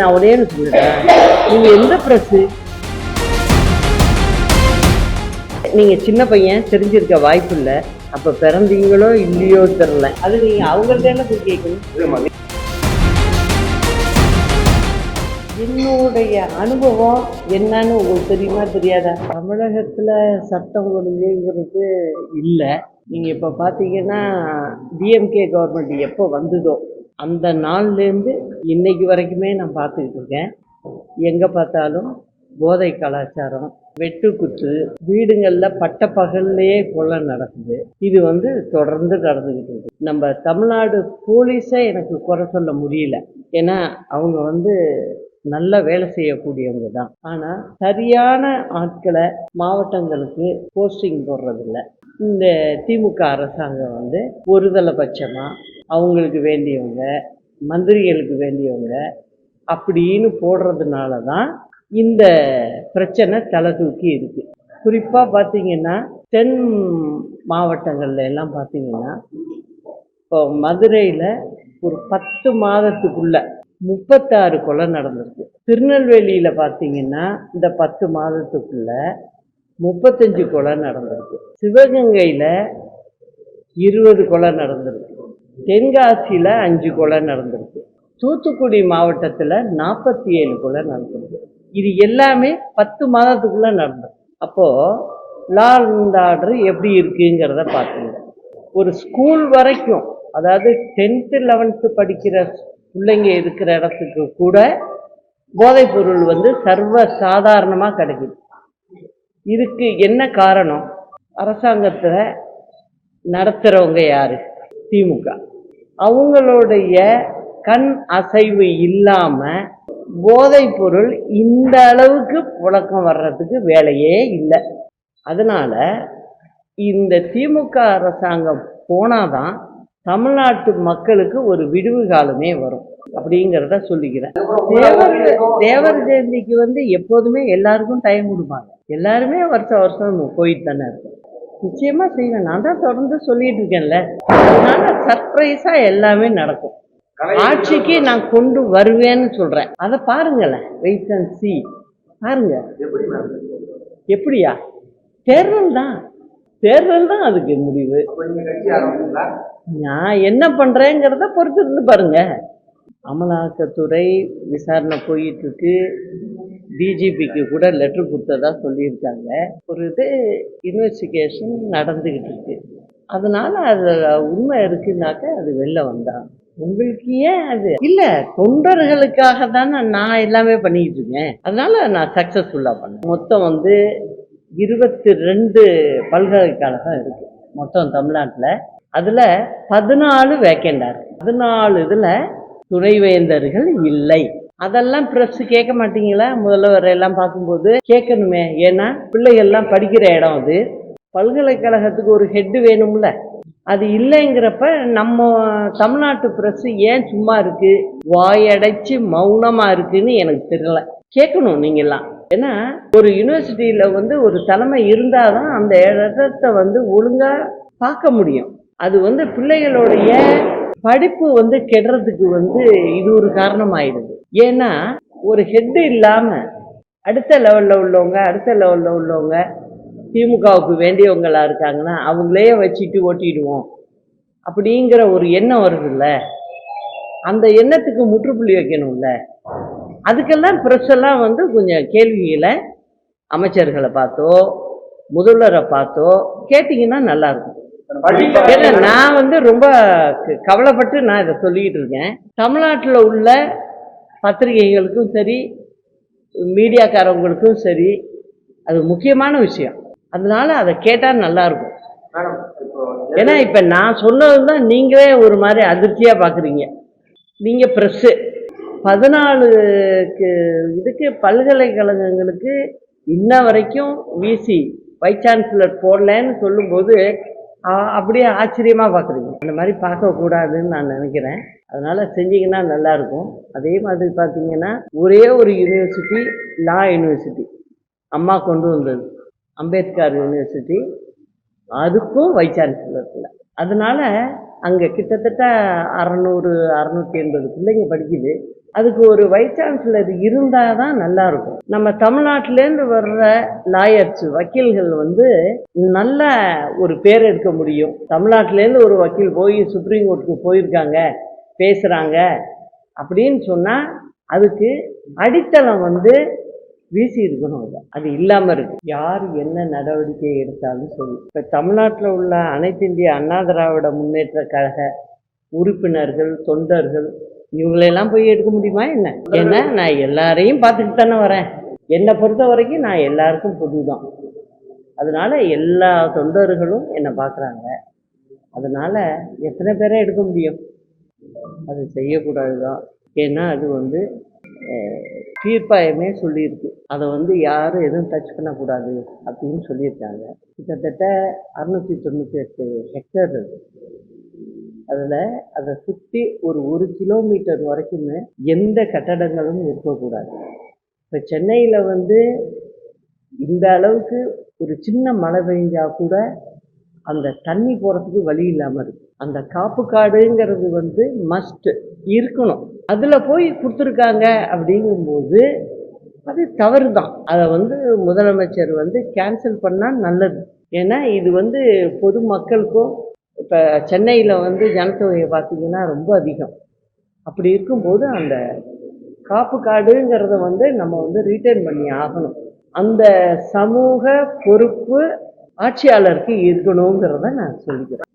நான் ஒரே ஒன்று சொல்லிட்டேன் நீங்க எந்த ப்ரெஸ்ஸு நீங்க சின்ன பையன் தெரிஞ்சிருக்க வாய்ப்பு இல்லை. அப்ப பிறந்தீங்களோ இல்லையோ தெரியல. அது நீங்க அவங்கள்ட்ட போய் கேட்கணும் என்னுடைய அனுபவம் என்னன்னு உங்களுக்கு தெரியுமா தெரியாதா? தமிழகத்துல சட்டம் ஒழுங்குங்கிறது இல்லை. நீங்க இப்ப பாத்தீங்கன்னா டிஎம்கே கவர்மெண்ட் எப்போ வந்ததோ அந்த நாள்லேருந்து இன்னைக்கு வரைக்குமே நான் பார்த்துக்கிட்டு இருக்கேன். எங்கே பார்த்தாலும் போதை கலாச்சாரம் வெட்டுக்குத்து வீடுங்களில் பட்ட பகல்லையே கொலை நடக்குது. இது வந்து தொடர்ந்து நடந்துக்கிட்டு இருக்கு. நம்ம தமிழ்நாடு போலீஸை எனக்கு குறை சொல்ல முடியல. ஏன்னா அவங்க வந்து நல்ல வேலை செய்யக்கூடியவங்க தான். ஆனால் சரியான ஆட்களை மாவட்டங்களுக்கு போஸ்டிங் போடுறதில்ல. இந்த திமுக அரசாங்கம் வந்து ஒருதலை பட்சமாக அவங்களுக்கு வேண்டியவங்க மந்திரிகளுக்கு வேண்டியவங்க அப்படின்னு போடுறதுனால தான் இந்த பிரச்சனை தலை தூக்கி இருக்கு. குறிப்பாக பார்த்தீங்கன்னா தென் மாவட்டங்கள்ல எல்லாம் பார்த்தீங்கன்னா இப்போ மதுரையில் ஒரு பத்து மாதத்துக்குள்ள முப்பத்தாறு கொலை நடந்திருக்கு. திருநெல்வேலியில் பார்த்தீங்கன்னா இந்த பத்து மாதத்துக்குள்ள முப்பத்தஞ்சு கொலை நடந்திருக்கு. சிவகங்கையில் இருபது கொலை நடந்திருக்கு. தென்காசியில் அஞ்சு கொலை நடந்திருக்கு. தூத்துக்குடி மாவட்டத்தில் நாற்பத்தி ஏழு கொலை நடந்திருக்கு. இது எல்லாமே பத்து மாதத்துக்குள்ளே நடந்தது. அப்போது லா அண்ட் ஆர்டர் எப்படி இருக்குங்கிறத பார்த்துங்க. ஒரு ஸ்கூல் வரைக்கும் அதாவது டென்த்து லெவன்த்து படிக்கிற பிள்ளைங்க இருக்கிற இடத்துக்கு கூட போதைப்பொருள் வந்து சர்வ சாதாரணமாக கிடைக்குது. இதுக்கு என்ன காரணம்? அரசாங்கத்தில் நடத்துகிறவங்க யாரு? திமுக. அவங்களுடைய கண் அசைவு இல்லாமல் போதைப்பொருள் இந்த அளவுக்கு புழக்கம் வர்றதுக்கு வேலையே இல்லை. அதனால் இந்த திமுக அரசாங்கம் போனாதான் தமிழ்நாட்டு மக்களுக்கு ஒரு விடுவு காலமே வரும். அப்படிங்கிறத சொல்லிக்கிறேன். தேவர் தேவர் ஜெயந்திக்கு வந்து எப்போதுமே எல்லாருக்கும் டைம் கொடுப்பாங்க. எல்லாருமே வருஷம் வருஷம் போயிட்டு தானே இருக்கும் நிச்சயமா செய்வேன். நான் தான் தொடர்ந்து சொல்லிட்டு இருக்கேன்ல. அதனால சர்ப்ரைஸா எல்லாமே நடக்கும். ஆட்சிக்கு நான் கொண்டு வருவேன்னு சொல்றேன். அதை பாருங்களேன். வெயிட் அண்ட் சி பாருங்க. எப்படியா? தேர்தல் தான். தேர்தல் தான் அதுக்கு முடிவு. நான் என்ன பண்றேங்கிறத பொறுத்து இருந்து பாருங்க. அமலாக்கத்துறை விசாரணை போயிட்டு இருக்கு. டிஜிபிக்கு கூட லெட்டர் கொடுத்ததா சொல்லியிருக்காங்க. ஒரு இது இன்வெஸ்டிகேஷன் நடந்துகிட்டு இருக்கு. அதனால அது உண்மை இருக்குனாக்க அது வெளில வந்தான் உங்களுக்கு ஏன் அது? இல்ல தொண்டர்களுக்காக தானே நான் எல்லாமே பண்ணிக்கிட்டு இருக்கேன். அதனால நான் சக்சஸ்ஃபுல்லா பண்ணேன். மொத்தம் வந்து இருபத்தி ரெண்டு பல்கலைக்கழகம் இருக்கு. மொத்தம் தமிழ்நாட்டில். அதில் பதினாலு வேக்கண்டா இருக்கு. பதினாலு இதில் துணைவேந்தர்கள் இல்லை. அதெல்லாம் பிரஸ் கேட்க மாட்டீங்களா? முதல்வர் எல்லாம் பார்க்கும்போது கேட்கணுமே. ஏன்னா பிள்ளைகள்லாம் படிக்கிற இடம் அது. பல்கலைக்கழகத்துக்கு ஒரு ஹெட்டு வேணும்ல. அது இல்லைங்கிறப்ப நம்ம தமிழ்நாட்டு பிரஸ் ஏன் சும்மா இருக்கு? வாயடைச்சு மௌனமாக இருக்குன்னு எனக்கு தெரியல. கேட்கணும் நீங்கள்லாம் ஏன்னா ஒரு யூனிவர்சிட்டியில் வந்து ஒரு தலைமை இருந்தாதான் அந்த இடத்த வந்து ஒழுங்காக பார்க்க முடியும். அது வந்து பிள்ளைகளுடைய படிப்பு வந்து கெடுறதுக்கு வந்து இது ஒரு காரணம் ஆயிடுது ஏன்னா ஒரு ஹெட்டு இல்லாமல் அடுத்த லெவலில் உள்ளவங்க அடுத்த லெவலில் உள்ளவங்க திமுகவுக்கு வேண்டியவங்களாக இருக்காங்கன்னா அவங்களே வச்சுட்டு ஓட்டிடுவோம். அப்படிங்கிற ஒரு எண்ணம் வருதுல்ல. அந்த எண்ணத்துக்கு முற்றுப்புள்ளி வைக்கணும்ல. அதுக்கெல்லாம் பிரஸ் வந்து கொஞ்சம் கேள்விகளை அமைச்சர்களை பார்த்தோ முதல்வரை பார்த்தோ கேட்டிங்கன்னா நல்லாயிருக்கும் ஏன்னா நான் வந்து ரொம்ப கவலைப்பட்டு நான் இதை சொல்லிக்கிட்டு இருக்கேன். தமிழ்நாட்டில் உள்ள பத்திரிகைகளுக்கும் சரி மீடியாக்காரவங்களுக்கும் சரி அது முக்கியமான விஷயம். அதனால அதை கேட்டால் நல்லா இருக்கும் மேடம் இப்போ ஏன்னா இப்போ நான் சொன்னது தான் நீங்களே ஒரு மாதிரி அதிர்ச்சியாக பார்க்குறீங்க நீங்கள் ப்ரெஸ்ஸு பதினாலுக்கு இதுக்கு பல்கலைக்கழகங்களுக்கு இன்ன வரைக்கும் விசி வைஸ் சான்சலர் போடலன்னு சொல்லும்போது அப்படியே ஆச்சரியமாக பார்க்குறீங்க அந்த மாதிரி பார்க்கக்கூடாதுன்னு நான் நினைக்கிறேன். அதனால் செஞ்சிங்கன்னா நல்லாயிருக்கும். அதே மாதிரி பார்த்தீங்கன்னா ஒரே ஒரு யூனிவர்சிட்டி லா யூனிவர்சிட்டி அம்மா கொண்டு வந்தது. அம்பேத்கர் யூனிவர்சிட்டி அதுக்கும் வைஸ் சான்சலர் இல்லை அதனால் அங்கே கிட்டத்தட்ட அறநூறு அறநூற்றி எண்பது பிள்ளைங்க படிக்குது. அதுக்கு ஒரு வைஸ் சான்சலர் இருந்தால் தான் நல்லாயிருக்கும். நம்ம தமிழ்நாட்டிலேருந்து வர்ற லாயர்ஸ் வக்கீல்கள் வந்து நல்ல ஒரு பேர் எடுக்க முடியும். தமிழ்நாட்டிலேருந்து ஒரு வக்கீல் போய் சுப்ரீம் கோர்ட்டுக்கு போயிருக்காங்க பேசுகிறாங்க அப்படின்னு சொன்னால் அதுக்கு அடித்தளம் வந்து வீசி இருக்கணும் அது. அது இல்லாமல் இருக்கு. யார் என்ன நடவடிக்கை எடுத்தாலும் சரி. இப்போ தமிழ்நாட்டில் உள்ள அனைத்து இந்திய அண்ணா திராவிட முன்னேற்ற கழக உறுப்பினர்கள் தொண்டர்கள் இவங்களெல்லாம் போய் எடுக்க முடியுமா என்ன? ஏன்னா நான் எல்லாரையும் பார்த்துட்டு தானே வரேன். என்னை பொறுத்த வரைக்கும் நான் எல்லாருக்கும் புதுதான். அதனால எல்லா தொண்டர்களும் என்னை பார்க்குறாங்க. அதனால எத்தனை பேரை எடுக்க முடியும்? அது செய்யக்கூடாது தான் ஏன்னா அது வந்து தீர்ப்பாயமே சொல்லியிருக்கு. அதை வந்து யாரும் எதுவும் டச் பண்ணக்கூடாது அப்படின்னு சொல்லியிருக்காங்க. கிட்டத்தட்ட அறுநூற்றி தொண்ணூற்றி எட்டு ஹெக்டேர் இருக்கு. அதில் அதை சுற்றி ஒரு ஒரு கிலோமீட்டர் வரைக்குமே எந்த கட்டடங்களும் இருக்கக்கூடாது. இப்போ சென்னையில் வந்து இந்த அளவுக்கு ஒரு சின்ன மழை பெஞ்சா கூட அந்த தண்ணி போகிறதுக்கு வழி இல்லாமல் இருக்கு. அந்த காப்பு காடுங்கிறது வந்து மஸ்ட் இருக்கணும். அதில் போய் கொடுத்துருக்காங்க அப்படிங்கும்போது அது தவறு தான் அதை வந்து முதலமைச்சர் வந்து கேன்சல் பண்ணால் நல்லது. ஏன்னா இது வந்து பொது மக்களுக்கும் இப்போ சென்னையில் வந்து ஜனத்தொகையை பார்த்தீங்கன்னா ரொம்ப அதிகம். அப்படி இருக்கும்போது அந்த காப்பு காடுங்கிறத வந்து நம்ம வந்து ரீட்டைன் பண்ணி ஆகணும். அந்த சமூக பொறுப்பு ஆட்சியாளருக்கு இருக்கணுங்கிறத நான் சொல்லிக்கிறேன்.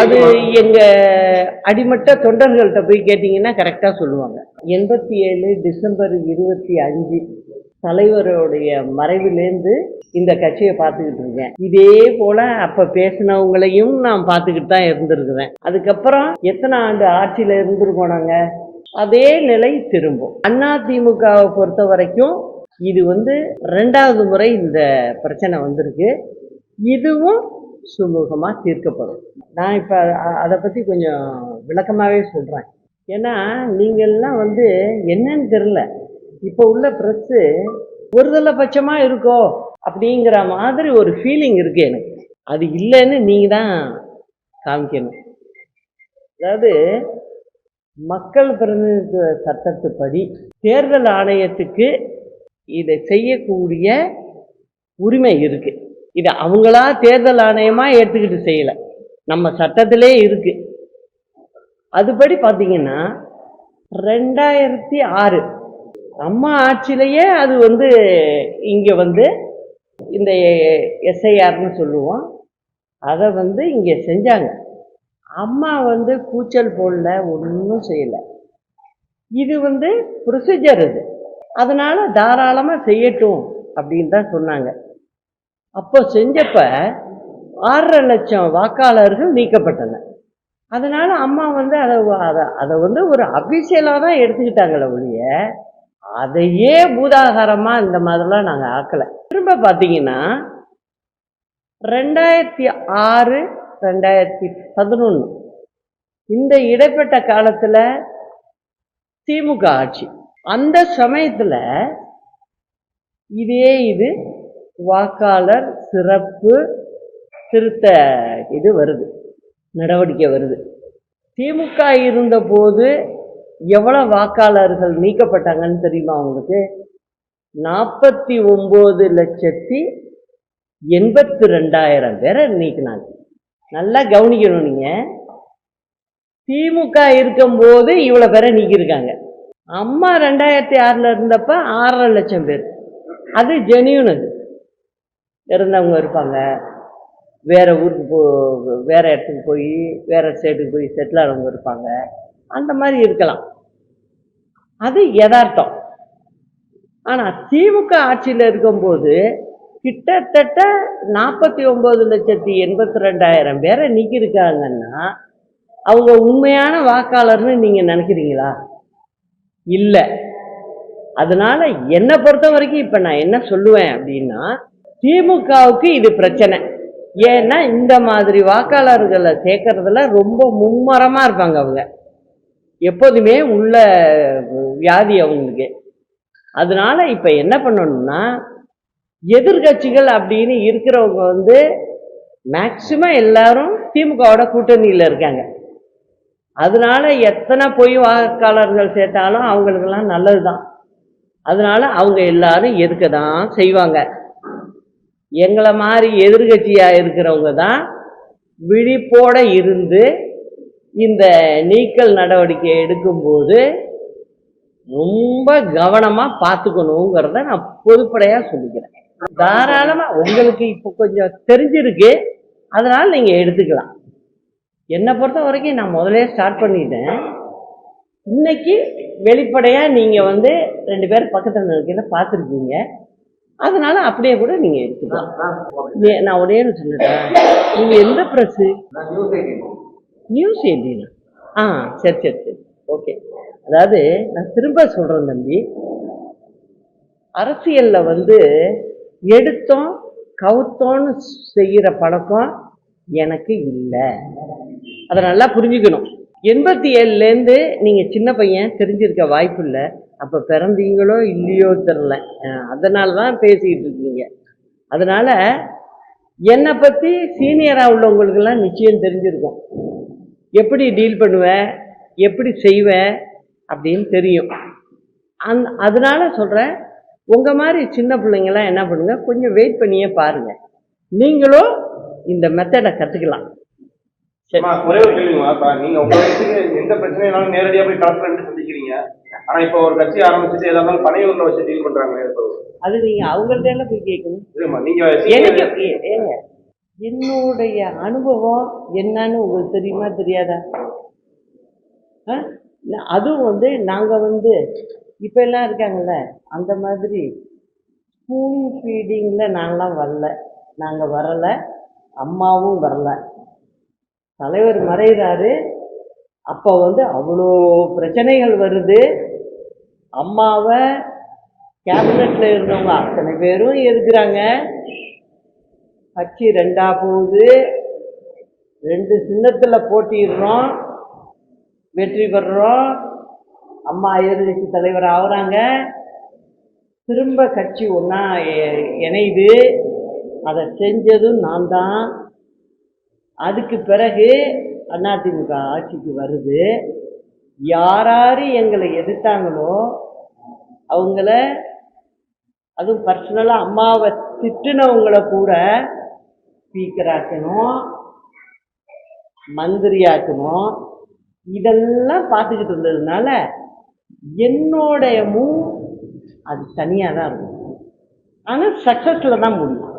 அது? எங்க அடிமட்ட தொண்டர்கள்ட்ட போய் கேட்டிங்கன்னா கரெக்டாக சொல்லுவாங்க. எண்பத்தி ஏழு டிசம்பர் இருபத்தி அஞ்சு தலைவருடைய மறைவிலேருந்து இந்த கட்சியை பார்த்துக்கிட்டு இருக்கேன். இதே போல அப்ப பேசினவங்களையும் நான் பார்த்துக்கிட்டு தான் இருந்திருக்கிறேன். அதுக்கப்புறம் எத்தனை ஆண்டு ஆட்சியில இருந்திருக்கோம் நாங்க? அதே நிலை திரும்பும். அண்ணா திமுகவை பொறுத்த வரைக்கும் இது வந்து ரெண்டாவது முறை இந்த பிரச்சனை வந்திருக்கு. இதுவும் சுமூகமாக தீர்க்கப்படும். நான் இப்போ அதை பற்றி கொஞ்சம் விளக்கமாகவே சொல்கிறேன் ஏன்னா நீங்கள்லாம் வந்து என்னன்னு தெரில இப்போ உள்ள ப்ரெஸ்ஸு ஒருதலை பட்சமாக இருக்கோ அப்படிங்கிற மாதிரி ஒரு ஃபீலிங் இருக்குது எனக்கு. அது இல்லைன்னு நீங்கள் தான் காமிக்கணும். அதாவது மக்கள் பிரதிநிதித்துவ சட்டத்துப்படி தேர்தல் ஆணையத்துக்கு இதை செய்யக்கூடிய உரிமை இருக்குது இதை அவங்களா தேர்தல் ஆணையமாக எடுத்துக்கிட்டு செய்யலை. நம்ம சட்டத்திலே இருக்கு. அதுபடி பார்த்தீங்கன்னா ரெண்டாயிரத்தி ஆறு அம்மா ஆட்சியிலேயே அது வந்து இங்கே வந்து இந்த எஸ்ஐஆர்னு சொல்லுவோம். அதை வந்து இங்கே செஞ்சாங்க. அம்மா வந்து கூச்சல் போடல ஒன்றும் செய்யலை. இது வந்து ப்ரொசீஜர் இது. அதனால தாராளமாக செய்யட்டும் அப்படின்னு தான் சொன்னாங்க. அப்போ செஞ்சப்ப ஆறரை லட்சம் வாக்காளர்கள் நீக்கப்பட்டனர் அதனால அம்மா வந்து அதை அதை அதை வந்து ஒரு அபிஷியலாக தான் எடுத்துக்கிட்டாங்களே ஒழிய அதையே பூதாகாரமாக இந்த மாதிரிலாம் நாங்கள் ஆக்கலை. திரும்ப பார்த்தீங்கன்னா ரெண்டாயிரத்தி ஆறு ரெண்டாயிரத்தி பதினொன்று இந்த இடைப்பட்ட காலத்தில் திமுக ஆட்சி. அந்த சமயத்தில் இதே இது வாக்காளர் சிறப்பு திருத்த இது வருது நடவடிக்கை வருது. திமுக இருந்தபோது எவ்வளோ வாக்காளர்கள் நீக்கப்பட்டாங்கன்னு தெரியுமா அவங்களுக்கு நாற்பத்தி ஒம்பது லட்சத்தி எண்பத்தி ரெண்டாயிரம் பேரை நீக்கினாங்க. நல்லா கவனிக்கணும் நீங்கள் திமுக இருக்கும்போது இவ்வளோ பேரை நீக்கியிருக்காங்க. அம்மா ரெண்டாயிரத்தி ஆறில் இருந்தப்ப ஆறரை லட்சம் பேர். அது ஜெனியூன் அது இருந்தவங்க இருப்பாங்க. வேறு ஊருக்கு போ வேறு இடத்துக்கு போய் வேறு ஸ்டேட்டுக்கு போய் செட்டில் ஆனவங்க இருப்பாங்க. அந்த மாதிரி இருக்கலாம். அது யதார்த்தம். ஆனால் திமுக ஆட்சியில் இருக்கும்போது கிட்டத்தட்ட நாற்பத்தி ஒம்பது லட்சத்தி எண்பத்தி ரெண்டாயிரம் பேரை நிற்கிருக்காங்கன்னா அவங்க உண்மையான வாக்காளர்னு நீங்கள் நினைக்கிறீங்களா? இல்லை. அதனால என்னை பொறுத்த வரைக்கும் இப்போ நான் என்ன சொல்லுவேன் அப்படின்னா திமுகவுக்கு இது பிரச்சனை. ஏன்னா இந்த மாதிரி வாக்காளர்களை சேர்க்கறதுல ரொம்ப மும்மரமாக இருப்பாங்க அவங்க. எப்போதுமே உள்ள வியாதி அவங்களுக்கு. அதனால இப்போ என்ன பண்ணணும்னா எதிர்கட்சிகள் அப்படின்னு இருக்கிறவங்க வந்து மேக்சிமம் எல்லாரும் திமுகவோட கூட்டணியில் இருக்காங்க. அதனால எத்தனை பொய் வாக்காளர்கள் சேர்த்தாலும் அவங்களுக்கெல்லாம் நல்லது தான் அதனால அவங்க எல்லாரும் எதுக்க தான் செய்வாங்க? எங்களை மாதிரி எதிர்கட்சியாக இருக்கிறவங்க தான் விழிப்போட இருந்து இந்த நீக்கல் நடவடிக்கை எடுக்கும்போது ரொம்ப கவனமாக பார்த்துக்கணுங்கிறத நான் பொதுப்படையாக சொல்லிக்கிறேன். தாராளமாக உங்களுக்கு இப்போ கொஞ்சம் தெரிஞ்சிருக்கு. அதனால் நீங்கள் எடுத்துக்கலாம். என்னை பொறுத்த வரைக்கும் நான் முதலே ஸ்டார்ட் பண்ணிட்டேன். இன்னைக்கு வெளிப்படையாக நீங்கள் வந்து ரெண்டு பேரும் பக்கத்தில் இருக்கிறத பார்த்துருக்கீங்க. அதனால அப்படியே கூட நீங்கள் எடுத்துக்கலாம். நான் ஒரே சொல்லிட்டேன் நீங்கள் எந்த ப்ரெஸ்ஸு நான் நியூஸ் எயிட்டீன் எயிட்டீனா ஆ சரி சரி சரி. ஓகே அதாவது நான் திரும்ப சொல்கிறேன் தம்பி. அரசியலில் வந்து எடுத்தோம் கவுத்தோன்னு செய்கிற பழக்கம் எனக்கு இல்லை. அதை நல்லா புரிஞ்சுக்கணும். எண்பத்தி ஏழுலேருந்து நீங்கள் சின்ன பையன் தெரிஞ்சிருக்க வாய்ப்பு இல்லை அப்போ பிறந்தீங்களோ இல்லையோ தெரில. அதனால தான் பேசிக்கிட்டு இருக்கீங்க. அதனால் என்னை பற்றி சீனியராக உள்ளவங்களுக்கெல்லாம் நிச்சயம் தெரிஞ்சிருக்கும். எப்படி டீல் பண்ணுவேன் எப்படி செய்வேன் அப்படின்னு தெரியும். அந் அதனால் சொல்கிறேன் உங்கள் மாதிரி சின்ன பிள்ளைங்களாம் என்ன பண்ணுங்கள் கொஞ்சம் வெயிட் பண்ணியே பாருங்கள் நீங்களும் இந்த மெத்தடை கற்றுக்கலாம் ஒரே ஒரு கேள்விமா இப்ப நீங்க உங்க வயசுக்கு எந்த பிரச்சனைனாலும் நேரடியா போய் கலெக்டர் சந்திக்கிறீங்க. ஆனா இப்போ ஒரு கட்சி ஆரம்பிச்சுட்டு ஏதா இருந்தாலும் பனையூர்ல வச்சு டீல் பண்றாங்களே அது நீங்கள் அவங்கள்ட்ட எல்லாம் போய் கேட்கணும்? நீங்க எனக்கு என்னுடைய அனுபவம் என்னன்னு உங்களுக்கு தெரியுமா தெரியாதா? அதுவும் வந்து நாங்கள் வந்து இப்போ எல்லாம் இருக்காங்கல்ல அந்த மாதிரி ஸ்கூல் ஃபீடிங்கில் நான்லாம் வரல. நாங்கள் வரல. அம்மாவும் வரல. தலைவர் மறைகிறாரு. அப்போ வந்து அவ்வளோ பிரச்சனைகள் வருது. அம்மாவை கேபினெட்ல இருந்தவங்க அத்தனை பேரும் இருக்கிறாங்க கட்சி ரெண்டா போகுது. ரெண்டு சின்னத்தில் போட்டிடுறோம் வெற்றி பெறுறோம். அம்மா எதிர்கட்சி தலைவர் ஆகுறாங்க. திரும்ப கட்சி ஒன்றா இணையுது. அதை செஞ்சதும் நான் தான். அதுக்கு பிறகு அதிமுக ஆட்சிக்கு வருது. யாராரு எங்களை எதிர்த்தாங்களோ அவங்கள அதுவும் பர்சனலாக அம்மாவை திட்டுனவங்களை கூட ஸ்பீக்கராக்கணும் மந்திரியாக்கணும் இதெல்லாம் பார்த்துக்கிட்டு இருந்ததுனால என்னோடைய மூவ் அது தனியாக தான் இருக்கும். ஆனால் சக்ஸஸில் தான் முடியும்.